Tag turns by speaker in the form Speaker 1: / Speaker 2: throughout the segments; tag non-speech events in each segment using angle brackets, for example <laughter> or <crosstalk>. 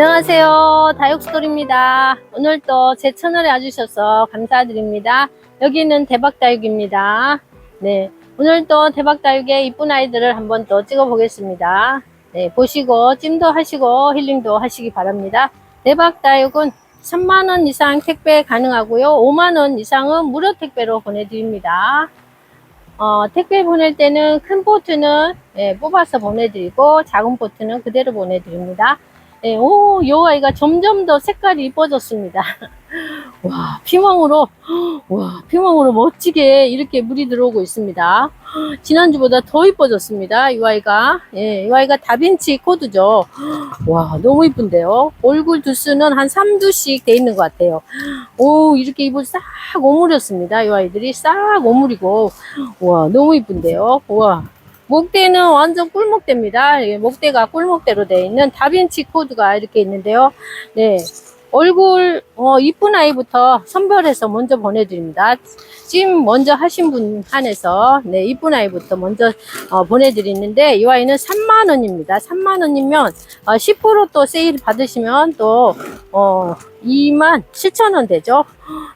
Speaker 1: 안녕하세요. 다육스토리입니다. 오늘 또제 채널에 와주셔서 감사드립니다. 여기는 대박다육입니다. 네. 오늘 또 대박다육의 이쁜 아이들을 한번 또 찍어 보겠습니다. 네. 보시고 찜도 하시고 힐링도 하시기 바랍니다. 대박다육은 3만원 이상 택배 가능하고요. 5만원 이상은 무료 택배로 보내드립니다. 어, 택배 보낼 때는 큰 포트는 예, 뽑아서 보내드리고 작은 포트는 그대로 보내드립니다. 예, 오, 요 아이가 점점 더 색깔이 이뻐졌습니다. <laughs> 와, 피멍으로, 와, 피멍으로 멋지게 이렇게 물이 들어오고 있습니다. 지난주보다 더 이뻐졌습니다. 이 아이가. 예, 이 아이가 다빈치 코드죠. 와, 너무 이쁜데요. 얼굴 두수는 한 3두씩 돼 있는 것 같아요. 오, 이렇게 입을 싹 오므렸습니다. 이 아이들이 싹 오므리고. 와, 너무 이쁜데요. 와. 목대는 완전 꿀목대입니다. 예, 목대가 꿀목대로 되어 있는 다빈치 코드가 이렇게 있는데요. 네. 얼굴, 어, 이쁜 아이부터 선별해서 먼저 보내드립니다. 찜 먼저 하신 분 한해서, 네, 이쁜 아이부터 먼저, 어, 보내드리는데, 이 아이는 3만 원입니다. 3만 원이면, 어, 10%또 세일 받으시면 또, 어, 2만 7천 원 되죠.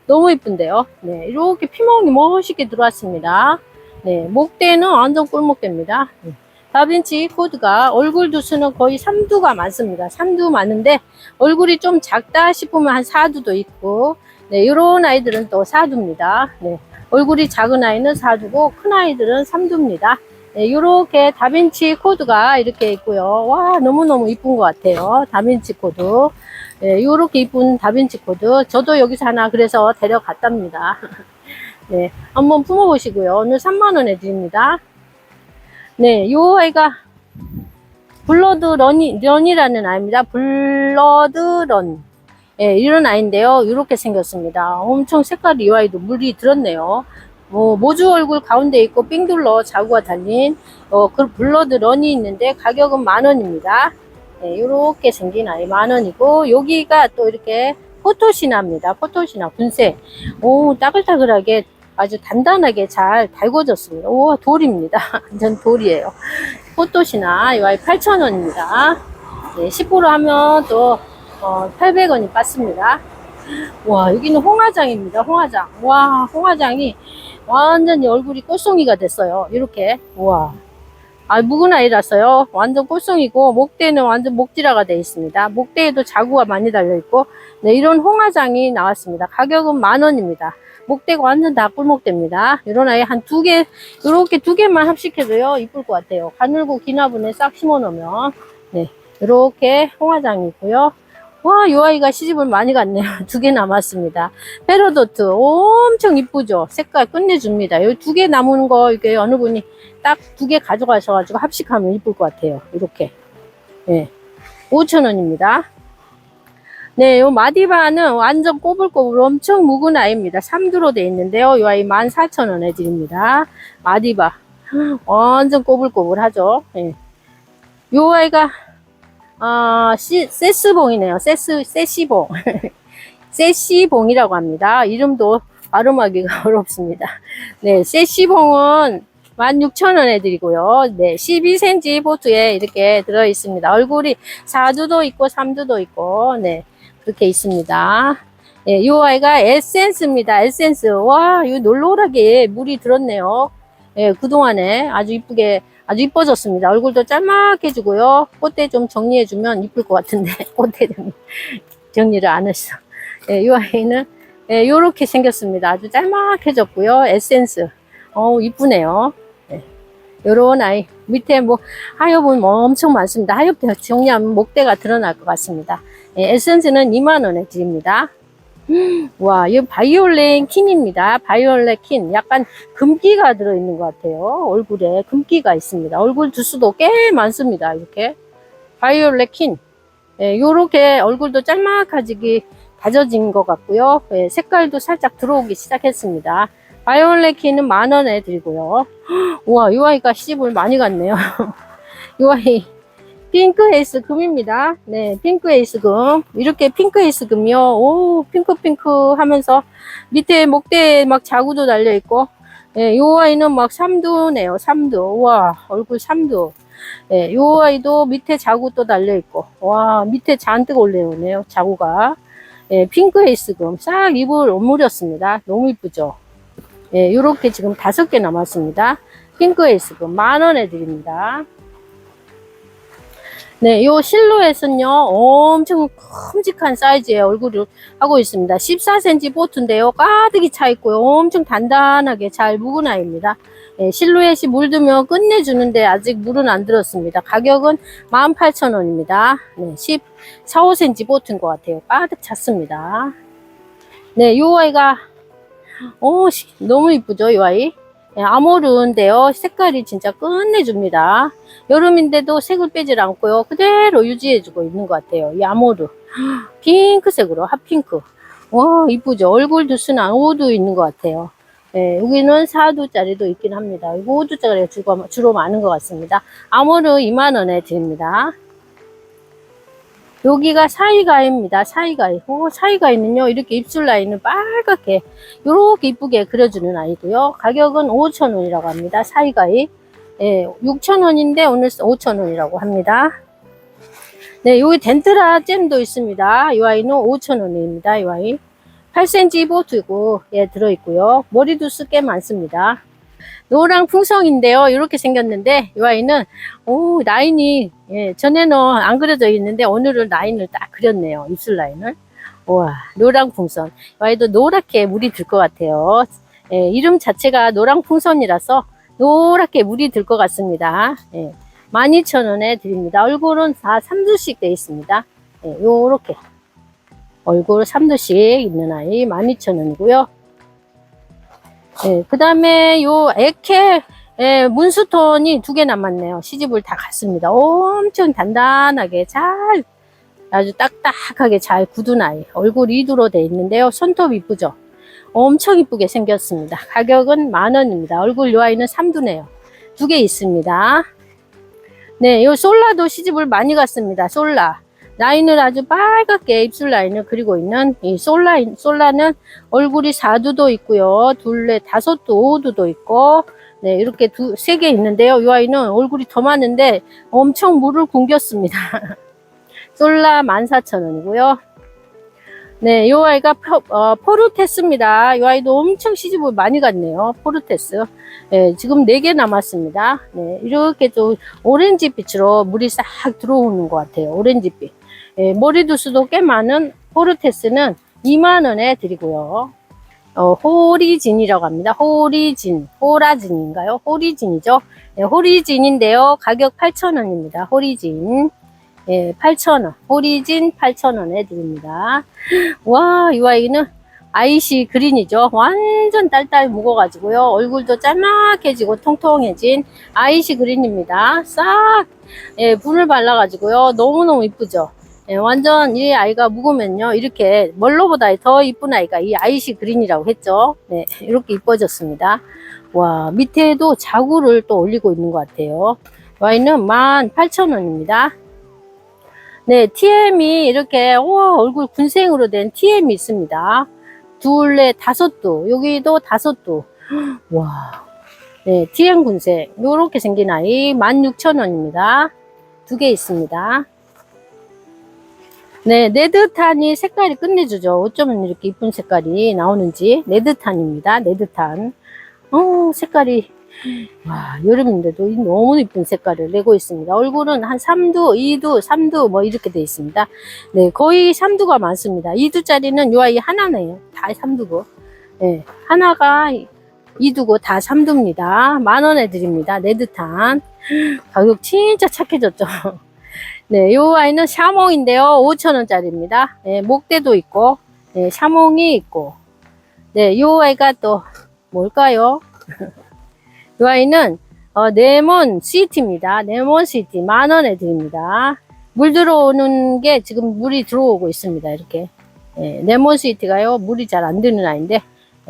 Speaker 1: 너무 이쁜데요. 네, 이렇게 피멍이 멋있게 들어왔습니다. 네, 목대는 완전 꿀목대입니다. 네. 다빈치 코드가 얼굴 두수는 거의 3두가 많습니다. 3두 많은데 얼굴이 좀 작다 싶으면 한 4두도 있고 네, 이런 아이들은 또 4두입니다. 네, 얼굴이 작은 아이는 4두고 큰 아이들은 3두입니다. 네, 이렇게 다빈치 코드가 이렇게 있고요. 와 너무너무 이쁜 것 같아요. 다빈치 코드. 네, 이렇게 이쁜 다빈치 코드. 저도 여기서 하나 그래서 데려갔답니다. <laughs> 네, 한번 품어보시고요. 오늘 3만원에 드립니다. 네, 요 아이가 블러드 런이, 런이라는 아이입니다. 블러드 런. 예, 이런 아이인데요. 이렇게 생겼습니다. 엄청 색깔이 이 아이도 물이 들었네요. 뭐, 모주 얼굴 가운데 있고 삥둘러 자구가 달린 어, 그 블러드 런이 있는데 가격은 만 원입니다. 네, 이렇게 생긴 아이 만 원이고 여기가 또 이렇게 포토시나입니다. 포토시나 분쇄. 오 따글따글하게 아주 단단하게 잘 달궈졌습니다. 오 돌입니다. <laughs> 완전 돌이에요. 포토시나 이 아이 8,000원입니다. 네, 10% 하면 또 어, 800원이 빠습니다. 와 여기는 홍화장입니다. 홍화장. 와 홍화장이 완전히 얼굴이 꽃송이가 됐어요. 이렇게 와. 아, 묵은 아이라서요. 완전 꽃송이고, 목대는 완전 목지라가 되어 있습니다. 목대에도 자구가 많이 달려있고, 네, 이런 홍화장이 나왔습니다. 가격은 만 원입니다. 목대가 완전 다 꿀목대입니다. 이런 아이 한 두 개, 이렇게 두 개만 합식해도요, 이쁠 것 같아요. 가늘고 기나분에 싹 심어 놓으면, 네, 이렇게 홍화장이 있고요. 와, 이 아이가 시집을 많이 갔네요. <laughs> 두 개 남았습니다. 페로도트 엄청 이쁘죠? 색깔 끝내줍니다. 이두개 남은 거, 이게 어느 분이 딱 두 개 가져가셔가지고 합식하면 이쁠 것 같아요. 이렇게. 네. 5,000원입니다. 네, 요 마디바는 완전 꼬불꼬불 엄청 묵은 아이입니다. 3두로 되어 있는데요. 이 아이 14,000원에 드립니다. 마디바. 완전 꼬불꼬불하죠. 네. 요 아이가 아, 시, 세스봉이네요. 세스, 세시봉. <laughs> 세시봉이라고 합니다. 이름도 발음하기가 <laughs> 어렵습니다. 네, 세시봉은 16,000원에 드리고요. 네, 12cm 보트에 이렇게 들어 있습니다. 얼굴이 4두도 있고 3두도 있고, 네, 그렇게 있습니다. 네, 이 아이가 에센스입니다. 에센스. 와, 이 놀놀하게 물이 들었네요. 네, 그동안에 아주 이쁘게 아주 이뻐졌습니다. 얼굴도 짤막해지고요. 꽃대 좀 정리해 주면 이쁠 것 같은데 <laughs> 꽃대 좀 정리를 안 했어. 예, 이 아이는 예, 요렇게 생겼습니다. 아주 짤막해졌고요. 에센스. 어우 이쁘네요. 예, 요런 아이 밑에 뭐 하엽은 뭐 엄청 많습니다. 하엽 정리하면 목대가 드러날 것 같습니다. 예, 에센스는 2만원에 드립니다. <gasps> 와, 이 바이올렛 킨입니다. 바이올렛 킨. 약간 금기가 들어있는 것 같아요. 얼굴에 금기가 있습니다. 얼굴 두수도 꽤 많습니다. 이렇게. 바이올렛 킨. 예, 요렇게 얼굴도 짤막하지기 다져진 것 같고요. 예, 색깔도 살짝 들어오기 시작했습니다. 바이올렛 킨은 만 원에 드리고요. <gasps> 우와, 이 아이가 시집을 많이 갔네요. <laughs> 이 아이 핑크 에이스 금입니다. 네, 핑크 에이스 금. 이렇게 핑크 에이스 금이요. 오, 핑크 핑크 하면서 밑에 목대에 막 자구도 달려 있고, 예, 요 아이는 막 3두네요. 3두. 와, 얼굴 3두. 예, 요 아이도 밑에 자구 또 달려 있고, 와, 밑에 잔뜩 올라오네요, 자구가. 예, 핑크 에이스 금 싹 잎을 오므렸습니다. 너무 이쁘죠? 예, 요렇게 지금 다섯 개 남았습니다. 핑크 에이스 금 만 원에 드립니다. 네, 요 실루엣은요, 엄청 큼직한 사이즈의 얼굴을 하고 있습니다. 14cm 보트인데요, 가득이 차 있고요. 엄청 단단하게 잘 묵은 아이입니다. 예, 실루엣이 물들면 끝내주는데 아직 물은 안 들었습니다. 가격은 18,000원입니다. 네, 14, 5cm 보트인 것 같아요. 가득 찼습니다. 네, 요 아이가, 오, 시- 너무 이쁘죠, 이 아이? 예, 아모르인데요. 색깔이 진짜 끝내줍니다. 여름인데도 색을 빼질 않고요. 그대로 유지해주고 있는 것 같아요. 이 아모르. <gasps> 핑크색으로, 핫핑크. 와, 이쁘죠? 얼굴도 순한 5도 있는 것 같아요. 예, 여기는 4두짜리도 있긴 합니다. 이거 5두짜리가 주로, 주로 많은 것 같습니다. 아모르 2만원에 드립니다. 여기가 사이가입니다. 사이가이. 오, 사이가이는요, 이렇게 입술 라인을 빨갛게, 요렇게 이쁘게 그려주는 아이고요. 가격은 5,000원이라고 합니다. 사이가이. 예, 6,000원인데 오늘 5,000원이라고 합니다. 네, 여기 덴트라 잼도 있습니다. 이 아이는 5,000원입니다. 이 아이. 8cm 보트고, 예, 들어있고요. 머리도 쓰게 많습니다. 노랑 풍성인데요. 이렇게 생겼는데, 이 아이는, 오, 라인이, 예, 전에는 안 그려져 있는데, 오늘은 라인을 딱 그렸네요. 입술 라인을. 우와, 노랑 풍선. 이 아이도 노랗게 물이 들 것 같아요. 예, 이름 자체가 노랑 풍선이라서, 노랗게 물이 들 것 같습니다. 예, 12,000원에 드립니다. 얼굴은 다 3두씩 되어 있습니다. 예, 요렇게. 얼굴 3두씩 있는 아이 12,000원이고요. 예, 그 다음에 요 에케 예, 문수톤이 두 개 남았네요. 시집을 다 갔습니다. 엄청 단단하게 잘 아주 딱딱하게 잘 굳은 아이. 얼굴 2두로 돼 있는데요. 손톱 이쁘죠? 엄청 이쁘게 생겼습니다. 가격은 만 원입니다. 얼굴 요 아이는 3두네요. 두 개 있습니다. 네, 요 솔라도 시집을 많이 갔습니다. 솔라. 라인을 아주 빨갛게 입술 라인을 그리고 있는 이 솔라, 솔라는 얼굴이 4두도 있고요. 둘, 넷, 다섯 두, 5두도 있고, 네, 이렇게 두, 세 개 있는데요. 이 아이는 얼굴이 더 많은데 엄청 물을 굶겼습니다. <laughs> 솔라 14,000원이고요. 네, 이 아이가 포, 어, 포르테스입니다. 이 아이도 엄청 시집을 많이 갔네요. 포르테스. 네, 지금 4개 남았습니다. 네, 이렇게 좀 오렌지 빛으로 물이 싹 들어오는 것 같아요. 오렌지빛. 예, 머리두수도 꽤 많은 포르테스는 2만원에 드리고요. 어, 호리진이라고 합니다. 호리진, 호라진인가요? 호리진이죠. 예, 호리진인데요. 가격 8,000원입니다. 호리진. 예, 8,000원. 호리진 8,000원에 드립니다. 와, 이 아이는 아이시 그린이죠. 완전 딸딸 묵어가지고요. 얼굴도 짤막해지고 통통해진 아이시 그린입니다. 싹, 예, 분을 발라가지고요. 너무너무 이쁘죠. 예, 완전 이 아이가 묵으면요. 이렇게 멀로보다 더 이쁜 아이가 이 아이시 그린이라고 했죠. 네, 이렇게 이뻐졌습니다. 와, 밑에도 자구를 또 올리고 있는 것 같아요. 이 아이는 18,000원입니다. 네, TM이 이렇게, 우와, 얼굴 군생으로 된 TM이 있습니다. 둘, 넷, 다섯 두. 여기도 다섯 두. <gasps> 와. 네, TM 군생. 요렇게 생긴 아이 16,000원입니다. 두 개 있습니다. 네, 네드탄이 색깔이 끝내주죠. 어쩌면 이렇게 이쁜 색깔이 나오는지. 네드탄입니다. 네드탄. 어, 색깔이. 와, 여름인데도 이 너무 이쁜 색깔을 내고 있습니다. 얼굴은 한 3두, 2두, 3두 뭐 이렇게 돼 있습니다. 네, 거의 3두가 많습니다. 2두짜리는 요 아이 하나네요. 다 3두고. 네, 하나가 2두고 다 3두입니다. 만 원에 드립니다. 네드탄. 가격 진짜 착해졌죠. <laughs> 네, 요 아이는 샤몽인데요. 5천원짜리입니다. 네, 목대도 있고, 네, 샤몽이 있고. 네, 요 아이가 또 뭘까요? <laughs> 이 아이는 어, 네몬 시티입니다. 네몬 시티 만 원에 드립니다. 물 들어오는 게 지금 물이 들어오고 있습니다. 이렇게 예, 네몬 시티가요 물이 잘 안 드는 아이인데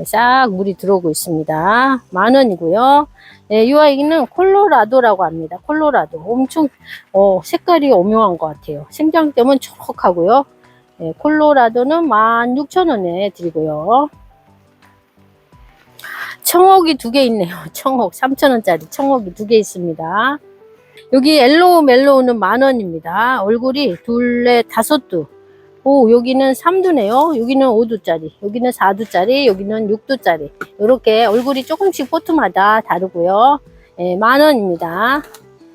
Speaker 1: 싹 물이 들어오고 있습니다. 만 원이고요. 예, 이 아이는 콜로라도라고 합니다. 콜로라도 엄청 어, 색깔이 오묘한 것 같아요. 생장점은 초록하고요. 예, 콜로라도는 16,000원에 드리고요. 청옥이 두 개 있네요. <laughs> 청옥 3,000원짜리 청옥이 두 개 있습니다. 여기 엘로우 멜로우는 만 원입니다. 얼굴이 둘레 다섯 두. 오, 여기는 3두네요. 여기는 5두짜리, 여기는 4두짜리, 여기는 6두짜리. 이렇게 얼굴이 조금씩 포트마다 다르고요. 예, 만 원입니다.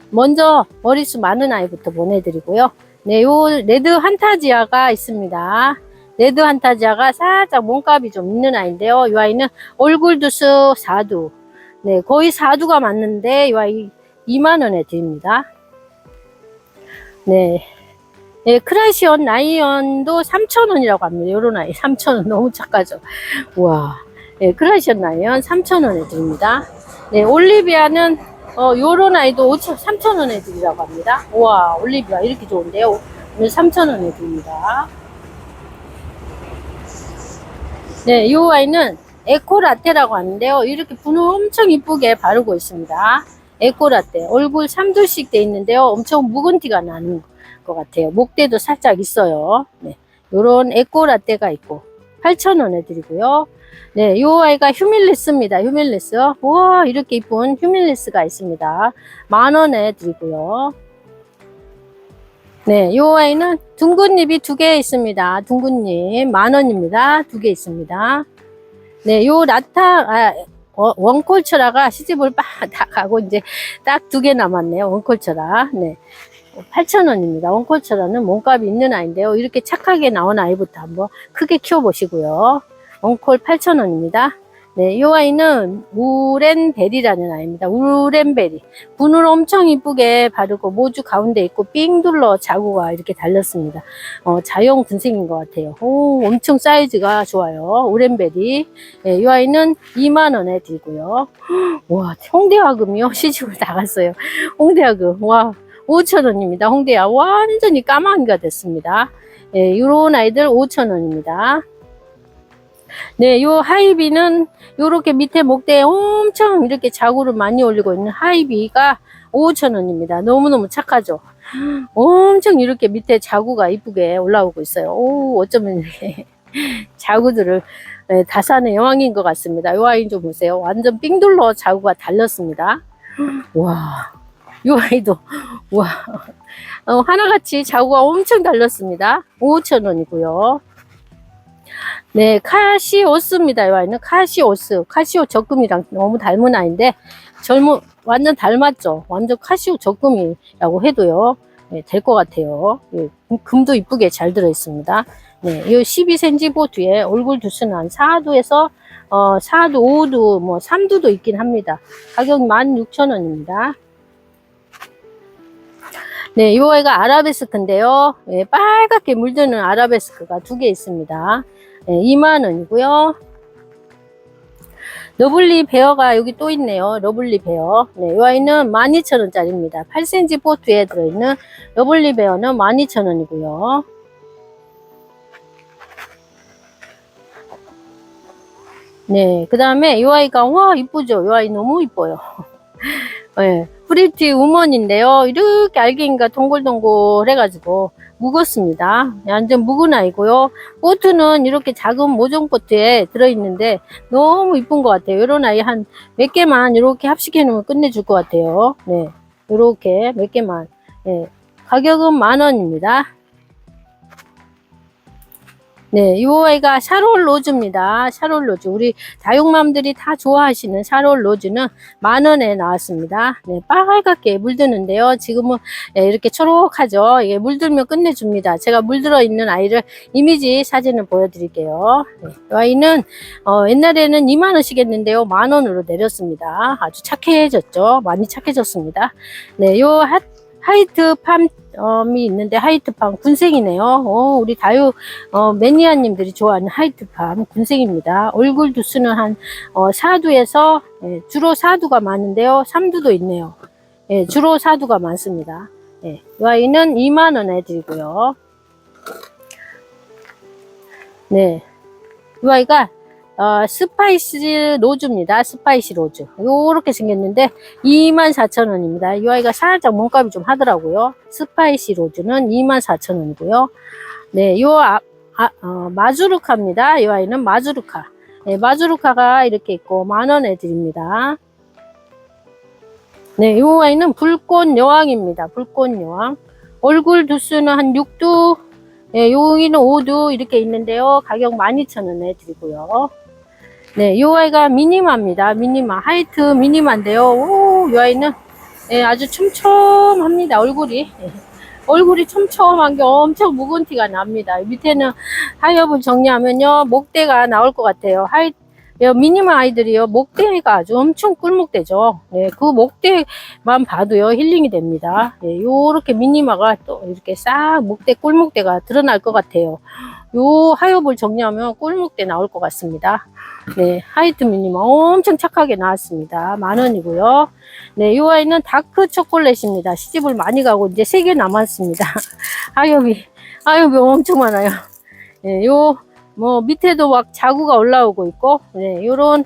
Speaker 1: 먼저 머리수 많은 아이부터 보내드리고요. 네, 요 레드 한타지아가 있습니다. 레드 한타지아가 살짝 몸값이 좀 있는 아이인데요. 이 아이는 얼굴 두수 4두. 네, 거의 4두가 맞는데 이 아이 2만 원에 드립니다. 네. 네, 크라시온 라이언도 3,000원이라고 합니다. 요런 아이 3,000원 너무 착하죠. 와. 네, 크라시온 라이언 3,000원에 드립니다. 네, 올리비아는 어, 요런 아이도 5천, 3,000원에 드리라고 합니다. 와, 올리비아 이렇게 좋은데요. 오늘 3,000원에 드립니다. 네, 요 아이는 에코라떼라고 하는데요. 이렇게 분을 엄청 이쁘게 바르고 있습니다. 에코라떼. 얼굴 3두씩 돼 있는데요. 엄청 묵은 티가 나는 것 같아요. 목대도 살짝 있어요. 네. 요런 에코라떼가 있고 8,000원에 드리고요. 네, 요 아이가 휴밀리스입니다. 휴밀리스. 와, 이렇게 이쁜 휴밀리스가 있습니다. 만 원에 드리고요. 네, 요 아이는 둥근 잎이 두 개 있습니다. 둥근 잎 만 원입니다. 두 개 있습니다. 네, 요 라타 아, 어, 원콜처라가 시집을 빡 <laughs> 다 가고 이제 딱 두 개 남았네요. 원콜처라. 네. 8,000원입니다. 원콜처라는 몸값이 있는 아이인데요. 이렇게 착하게 나온 아이부터 한번 크게 키워보시고요. 원콜 8,000원입니다. 네, 이 아이는 우렌베리라는 아이입니다. 우렌베리. 분을 엄청 이쁘게 바르고 모주 가운데 있고 삥 둘러 자구가 이렇게 달렸습니다. 어, 자연 군생인 것 같아요. 오, 엄청 사이즈가 좋아요. 우렌베리. 네, 이 아이는 2만원에 드리고요. <gasps> 와, 홍대화금이요? <laughs> 시집을 나갔어요. 홍대화금. 와, 5,000원입니다. 홍대야 완전히 까마귀가 됐습니다. 예, 요런 아이들 5,000원입니다. 네, 요 하이비는 요렇게 밑에 목대에 엄청 이렇게 자구를 많이 올리고 있는 하이비가 5,000원입니다. 너무너무 착하죠? 엄청 이렇게 밑에 자구가 이쁘게 올라오고 있어요. 오, 어쩌면 이렇게 <laughs> 자구들을 네, 다산의 여왕인 것 같습니다. 요 아이 좀 보세요. 완전 삥둘러 자구가 달렸습니다. 와, 요 아이도 와 어, 하나같이 자구가 엄청 달렸습니다. 5,000원이고요. 네, 카시오스입니다. 이 아이는 카시오스. 카시오 적금이랑 너무 닮은 아이인데 젊은 완전 닮았죠. 완전 카시오 적금이라고 해도요. 네, 될것 같아요. 예, 금도 이쁘게 잘 들어 있습니다. 네, 이 12cm 보트에 얼굴 두수는 한 4두에서 어, 4두, 5두, 뭐 3두도 있긴 합니다. 가격 16,000원입니다. 네, 이 아이가 아라베스크인데요. 예, 빨갛게 물드는 아라베스크가 두 개 있습니다. 예, 2만 원이고요. 러블리 베어가 여기 또 있네요. 러블리 베어. 네, 이 아이는 12,000원짜리입니다. 8cm 보트에 들어있는 러블리 베어는 12,000원이고요. 네, 그 다음에 이 아이가 와 이쁘죠? 이 아이 너무 이뻐요. <laughs> 네, 프리티 우먼인데요. 이렇게 알갱이가 동글동글 해가지고 묵었습니다. 완전 묵은 아이고요. 보트는 이렇게 작은 모종 보트에 들어있는데 너무 이쁜 것 같아요. 이런 아이 한 몇 개만 이렇게 합식해 놓으면 끝내줄 것 같아요. 네, 이렇게 몇 개만. 네, 가격은 만 원입니다. 네, 이 아이가 샤롤 로즈입니다. 샤롤 로즈. 우리 다육맘들이 다 좋아하시는 샤롤 로즈는 만 원에 나왔습니다. 네, 빨갛게 물드는데요. 지금은 네, 이렇게 초록하죠. 이게 물들면 끝내줍니다. 제가 물들어 있는 아이를 이미지 사진을 보여드릴게요. 네, 이 아이는 어, 옛날에는 2만 원씩 했는데요. 만 원으로 내렸습니다. 아주 착해졌죠. 많이 착해졌습니다. 네, 요 하, 하이트 팜이 있는데 하이트 팜 군생이네요. 어, 우리 다육 어, 매니아님들이 좋아하는 하이트 팜 군생입니다. 얼굴 두수는 한 어, 4두에서 예, 주로 4두가 많은데요. 3두도 있네요. 예, 주로 4두가 많습니다. 예, 이 아이는 2만 원에 드리고요. 네, 이 아이가 어, 스파이시 로즈입니다. 스파이시 로즈. 요렇게 생겼는데 24,000원입니다. 이 아이가 살짝 몸값이 좀 하더라고요. 스파이시 로즈는 24,000원이고요. 네, 요 아, 아, 어, 마주루카입니다. 이 아이는 마주루카. 네, 마주루카가 이렇게 있고 만 원에 드립니다. 네, 요 아이는 불꽃 여왕입니다. 불꽃 여왕. 얼굴 두수는 한 6두, 네, 여기는 5두 이렇게 있는데요. 가격 12,000원에 드리고요. 네, 요 아이가 미니마입니다. 미니마. 하이트 미니마인데요. 오, 요 아이는 네, 아주 촘촘합니다. 얼굴이. 네. <laughs> 얼굴이 촘촘한 게 엄청 묵은 티가 납니다. 밑에는 하엽을 정리하면요. 목대가 나올 것 같아요. 하이, 요 미니마 아이들이요. 목대가 아주 엄청 꿀목대죠. 네, 그 목대만 봐도요. 힐링이 됩니다. 네, 요렇게 미니마가 또 이렇게 싹 목대, 꿀목대가 드러날 것 같아요. 요 하엽을 정리하면 꿀목대 나올 것 같습니다. 네, 하이트 미니마 엄청 착하게 나왔습니다. 만 원이고요. 네, 이 아이는 다크 초콜릿입니다. 시집을 많이 가고 이제 세 개 남았습니다. <laughs> 하엽이, 하엽이 엄청 많아요. 네, 요, 뭐, 밑에도 막 자구가 올라오고 있고, 네, 요런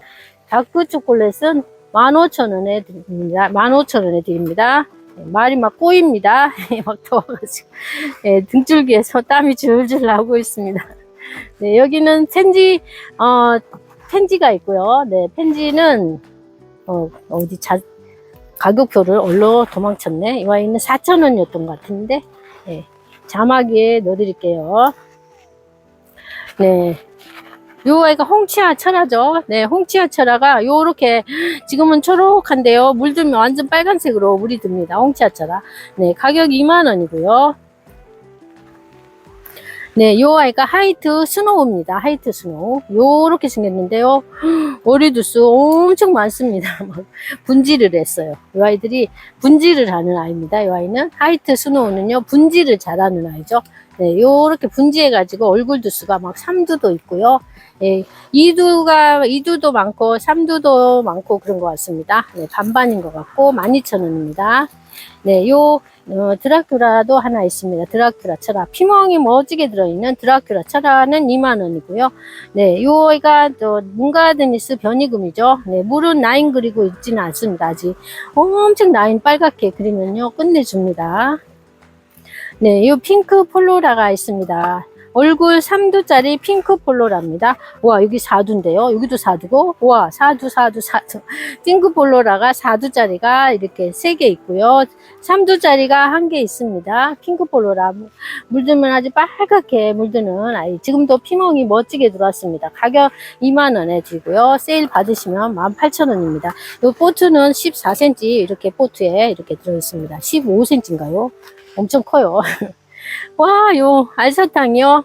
Speaker 1: 다크 초콜릿은 15,000원에 드립니다. 15,000원에 드립니다. 네, 말이 막 꼬입니다. <laughs> 막 더워가지고. 네, 등줄기에서 땀이 줄줄 나고 있습니다. 네, 여기는 펜지, 어, 펜지가 있고요. 네, 펜지는, 어, 어디 자, 가격표를 얼로 도망쳤네. 이 와인은 4,000원이었던 것 같은데, 네, 자막에 넣어드릴게요. 네. 요 아이가 홍치아 철화죠. 네, 홍치아 철화가 요렇게 지금은 초록한데요. 물 들면 완전 빨간색으로 물이 듭니다. 홍치아 철화. 네, 가격 2만 원이고요. 네, 요 아이가 하이트 스노우입니다. 하이트 스노우. 요렇게 생겼는데요. 오리두수 엄청 많습니다. <laughs> 막 분질을 했어요. 이 아이들이 분질을 하는 아이입니다. 이 아이는 하이트 스노우는요, 분질을 잘하는 아이죠. 네, 요렇게 분지해가지고 얼굴 두수가 막 3두도 있고요. 예, 2두가, 2두도 많고, 3두도 많고 그런 것 같습니다. 네, 반반인 것 같고, 12,000원입니다. 네, 요, 어, 드라큘라도 하나 있습니다. 드라큘라 철화. 피멍이 멋지게 들어있는 드라큘라 철화는 2만원이고요. 네, 요가 또, 문가드니스 변이금이죠. 네, 물은 라인 그리고 있지는 않습니다. 아직. 엄청 라인 빨갛게 그리면요. 끝내줍니다. 네, 요 핑크 폴로라가 있습니다. 얼굴 3두짜리 핑크 폴로라입니다. 와, 여기 4두인데요. 여기도 4두고, 와, 4두, 4두, 4두. 핑크 폴로라가 4두짜리가 이렇게 3개 있고요. 3두짜리가 1개 있습니다. 핑크 폴로라. 물들면 아주 빨갛게 물드는 아이. 지금도 피멍이 멋지게 들어왔습니다. 가격 2만원에 드리고요. 세일 받으시면 18,000원입니다. 요 보트는 14cm 이렇게 보트에 이렇게 들어있습니다. 15cm인가요? 엄청 커요. <laughs> 와, 요 알사탕이요.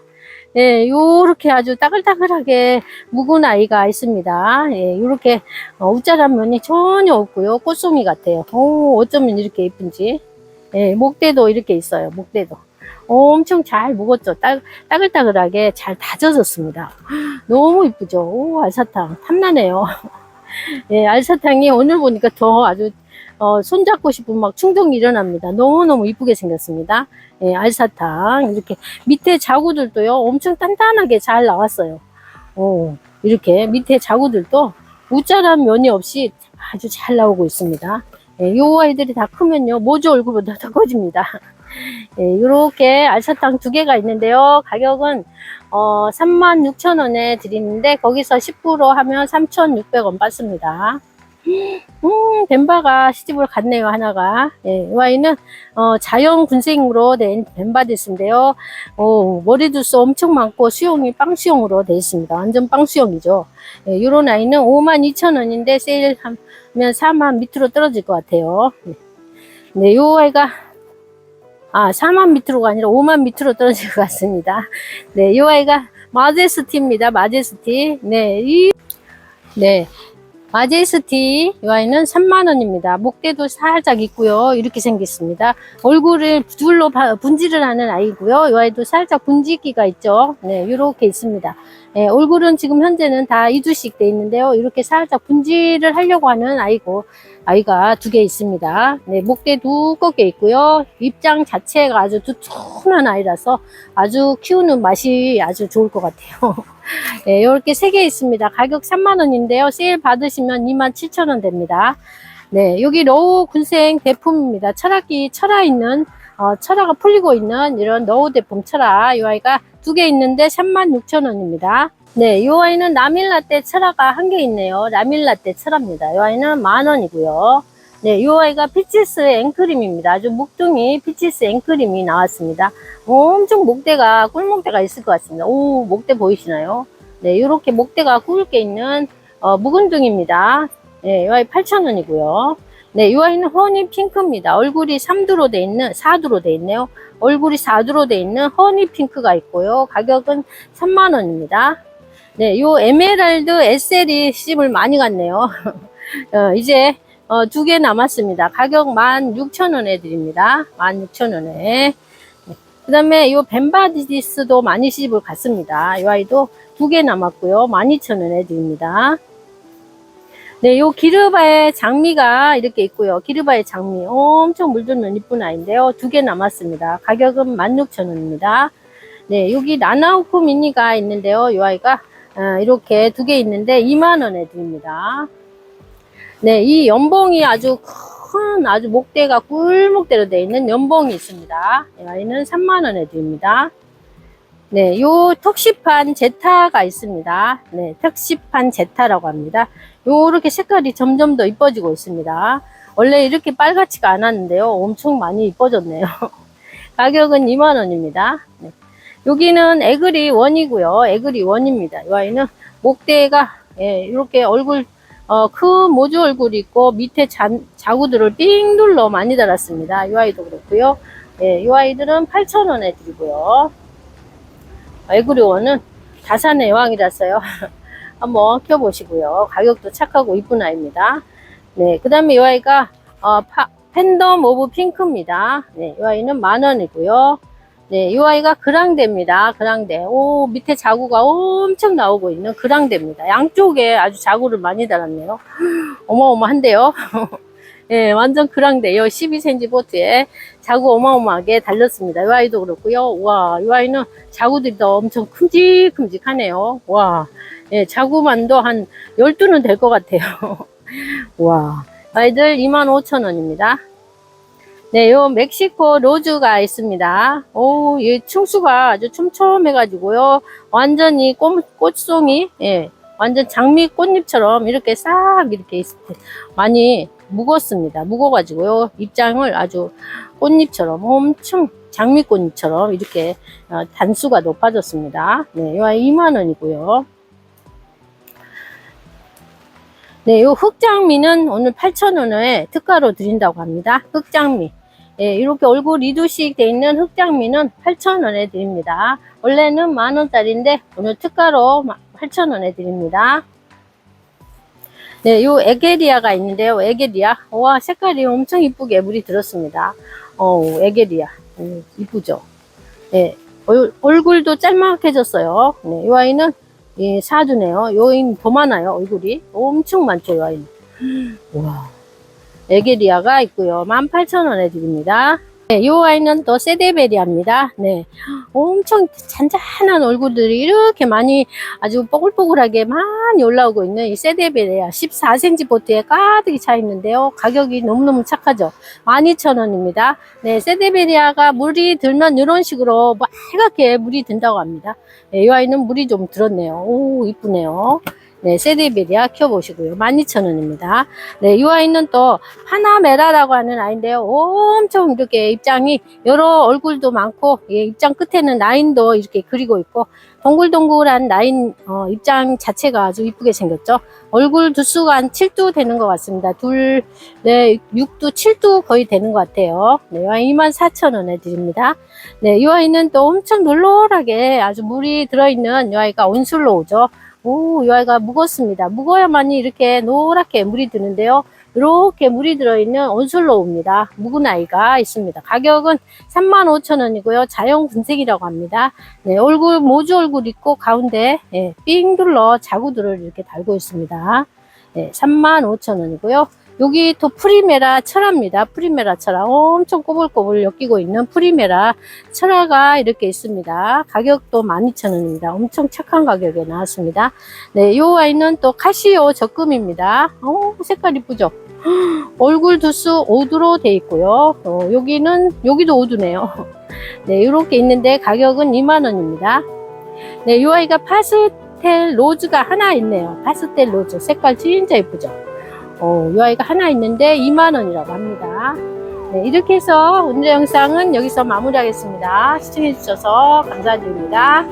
Speaker 1: 예, 요렇게 아주 따글따글하게 묵은 아이가 있습니다. 예, 요렇게 어, 우짜란 면이 전혀 없고요. 꽃송이 같아요. 오, 어쩌면 이렇게 예쁜지. 예, 목대도 이렇게 있어요. 목대도. 엄청 잘 묵었죠. 따, 따글따글하게 잘 다져졌습니다. <gasps> 너무 이쁘죠. 오, 알사탕. 탐나네요. <laughs> 예, 알사탕이 오늘 보니까 더 아주 어, 손잡고 싶은 막 충동이 일어납니다. 너무너무 이쁘게 생겼습니다. 예, 알사탕. 이렇게 밑에 자구들도요, 엄청 단단하게 잘 나왔어요. 오, 이렇게 밑에 자구들도 우짜란 면이 없이 아주 잘 나오고 있습니다. 예, 요 아이들이 다 크면요, 모주 얼굴보다 더 커집니다. 예, 이렇게 알사탕 두 개가 있는데요. 가격은 어, 36,000원에 드리는데 거기서 10% 하면 3,600원 받습니다. 음, 벤바가 시집을 갔네요, 하나가. 예, 이 아이는, 어, 자연 군생으로 된 벤바디스인데요. 어, 머리두수 엄청 많고 수용이 빵 수용으로 되어 있습니다. 완전 빵 수용이죠. 예, 요런 아이는 52,000원인데 세일하면 4만 밑으로 떨어질 것 같아요. 네, 네, 요 아이가, 아, 4만 밑으로가 아니라 5만 밑으로 떨어질 것 같습니다. 네, 요 아이가 마제스티입니다. 마제스티. 네, 이, 네. 마제스티 이 아이는 3만원입니다. 목대도 살짝 있고요. 이렇게 생겼습니다. 얼굴을 둘로 바- 분질을 하는 아이고요. 이 아이도 살짝 분지기가 있죠. 네, 이렇게 있습니다. 네, 얼굴은 지금 현재는 다 2두씩 돼 있는데요. 이렇게 살짝 분질을 하려고 하는 아이고, 아이가 두 개 있습니다. 네, 목대 두껍게 있고요. 입장 자체가 아주 두툼한 아이라서 아주 키우는 맛이 아주 좋을 것 같아요. <laughs> 네, 이렇게 세 개 있습니다. 가격 3만원인데요. 세일 받으시면 27,000원 됩니다. 네, 여기 러우 군생 대품입니다. 철학기 철화 있는, 어, 철화가 풀리고 있는 이런 러우 대품 철화. 이 아이가 두 개 있는데 36,000원입니다. 네, 이 아이는 라밀라떼 철화가 한 개 있네요. 라밀라떼 철화입니다. 이 아이는 만원이고요. 네, 이 아이가 피치스 앵크림입니다. 아주 목둥이 피치스 앵크림이 나왔습니다. 엄청 목대가, 꿀목대가 있을 것 같습니다. 오, 목대 보이시나요? 네, 이렇게 목대가 굵게 있는, 어, 묵은둥입니다. 네, 이 아이 8,000원이고요. 네, 이 아이는 허니 핑크입니다. 얼굴이 3두로 돼 있는, 4두로 돼 있네요. 얼굴이 4두로 돼 있는 허니 핑크가 있고요. 가격은 3만원입니다. 네, 요 에메랄드 SL이 시집을 많이 갔네요. <laughs> 어, 이제 어, 두 개 남았습니다. 가격 16,000원에 드립니다. 16,000원에. 그 다음에 요 벤바디스도 많이 시집을 갔습니다. 이 아이도 두 개 남았고요. 12,000원에 드립니다. 네, 요 기르바의 장미가 이렇게 있고요. 기르바의 장미 엄청 물드는 이쁜 아이인데요. 두 개 남았습니다. 가격은 16,000원입니다. 네, 여기 나나우쿠 미니가 있는데요. 이 아이가 어, 이렇게 두 개 있는데 2만원에 드립니다. 네, 이 연봉이 아주 큰 아주 목대가 꿀목대로 되어 있는 연봉이 있습니다. 이 아이는 3만원에 드립니다. 네, 요 턱시판 제타가 있습니다. 네, 턱시판 제타라고 합니다. 요렇게 색깔이 점점 더 이뻐지고 있습니다. 원래 이렇게 빨갛지가 않았는데요. 엄청 많이 이뻐졌네요. <laughs> 가격은 2만원입니다. 네. 여기는 에그리 원이고요. 에그리 원입니다. 이 아이는 목대가 예, 이렇게 얼굴 어, 큰 모주 얼굴이 있고 밑에 자, 자구들을 삥 둘러 많이 달았습니다. 이 아이도 그렇고요. 예, 이 아이들은 8,000원에 드리고요. 에그리원은 다산의 여왕이라서요. <laughs> 한번 켜보시고요. 가격도 착하고 이쁜 아이입니다. 네, 그 다음에 이 아이가 어, 파, 팬덤 오브 핑크입니다. 네, 이 아이는 만원이고요. 네, 이 아이가 그랑대입니다. 그랑대. 오, 밑에 자구가 엄청 나오고 있는 그랑대입니다. 양쪽에 아주 자구를 많이 달았네요. <gasps> 어마어마한데요. 예, <laughs> 완전 그랑대요. 12cm 보트에 자구 어마어마하게 달렸습니다. 이 아이도 그렇고요. 와, 이 아이는 자구들이 더 엄청 큼직큼직하네요. 와, 예, 자구만도 한 12는 될 것 같아요. <laughs> 와, 아이들 25,000원입니다. 네, 요 멕시코 로즈가 있습니다. 오, 이 층수가 아주 촘촘해가지고요. 완전히 꽃, 꽃송이, 예, 완전 장미 꽃잎처럼 이렇게 싹 이렇게 있, 많이 묵었습니다. 묵어가지고요. 입장을 아주 꽃잎처럼 엄청 장미꽃잎처럼 이렇게 어, 단수가 높아졌습니다. 네, 요 2만원이고요. 네, 요 흑장미는 오늘 8,000원에 특가로 드린다고 합니다. 흑장미. 예, 이렇게 얼굴 이두씩 돼 있는 흑장미는 8,000원에 드립니다. 원래는 만원짜리인데 오늘 특가로 8,000원에 드립니다. 네, 요 에게리아가 있는데요. 에게리아. 와, 색깔이 엄청 이쁘게 물이 들었습니다. 어, 에게리아. 음, 이쁘죠? 네, 얼, 얼굴도 짤막해졌어요. 네, 이 아이는 예, 사주네요. 요인 더 많아요, 얼굴이. 엄청 많죠, 이 아이는. <gasps> 와. 에게리아가 있고요. 18,000원에 드립니다. 네, 이 아이는 또 세데베리아입니다. 네. 엄청 잔잔한 얼굴들이 이렇게 많이 아주 뽀글뽀글하게 많이 올라오고 있는 이 세데베리아 14cm 보트에 가득히 차 있는데요. 가격이 너무너무 착하죠. 12,000원입니다. 네, 세데베리아가 물이 들면 이런 식으로 빨갛게 물이 든다고 합니다. 네, 이 아이는 물이 좀 들었네요. 오, 이쁘네요. 네, 세데베리아 켜보시고요. 12,000원입니다. 네, 이 아이는 또 파나메라라고 하는 아이인데요. 엄청 이렇게 입장이 여러 얼굴도 많고 예, 입장 끝에는 라인도 이렇게 그리고 있고 동글동글한 라인 어, 입장 자체가 아주 이쁘게 생겼죠. 얼굴 두수가 한 7두 되는 것 같습니다. 둘, 네, 6두, 7두 거의 되는 것 같아요. 네, 이 아이 24,000원에 드립니다. 네, 이 아이는 또 엄청 놀놀하게 아주 물이 들어있는 이 아이가 온슬로우죠. 오, 이 아이가 묵었습니다. 묵어야만이 이렇게 노랗게 물이 드는데요. 이렇게 물이 들어있는 온슬로우입니다. 묵은 아이가 있습니다. 가격은 35,000원이고요. 자연 군색이라고 합니다. 네, 얼굴, 모주 얼굴 있고 가운데 예, 삥 둘러 자구들을 이렇게 달고 있습니다. 네, 35,000원이고요. 여기 또 프리메라 철화입니다. 프리메라 철화. 엄청 꼬불꼬불 엮이고 있는 프리메라 철화가 이렇게 있습니다. 가격도 12,000원입니다. 엄청 착한 가격에 나왔습니다. 네, 이 아이는 또 카시오 적금입니다. 오, 색깔 이쁘죠? 얼굴 두수 5두로 돼 있고요. 어, 여기는, 여기도 5두네요. <laughs> 네, 이렇게 있는데 가격은 2만 원입니다. 네, 이 아이가 파스텔 로즈가 하나 있네요. 파스텔 로즈. 색깔 진짜 예쁘죠? 어, 이 아이가 하나 있는데 2만원이라고 합니다. 네, 이렇게 해서 오늘의 영상은 여기서 마무리하겠습니다. 시청해주셔서 감사드립니다.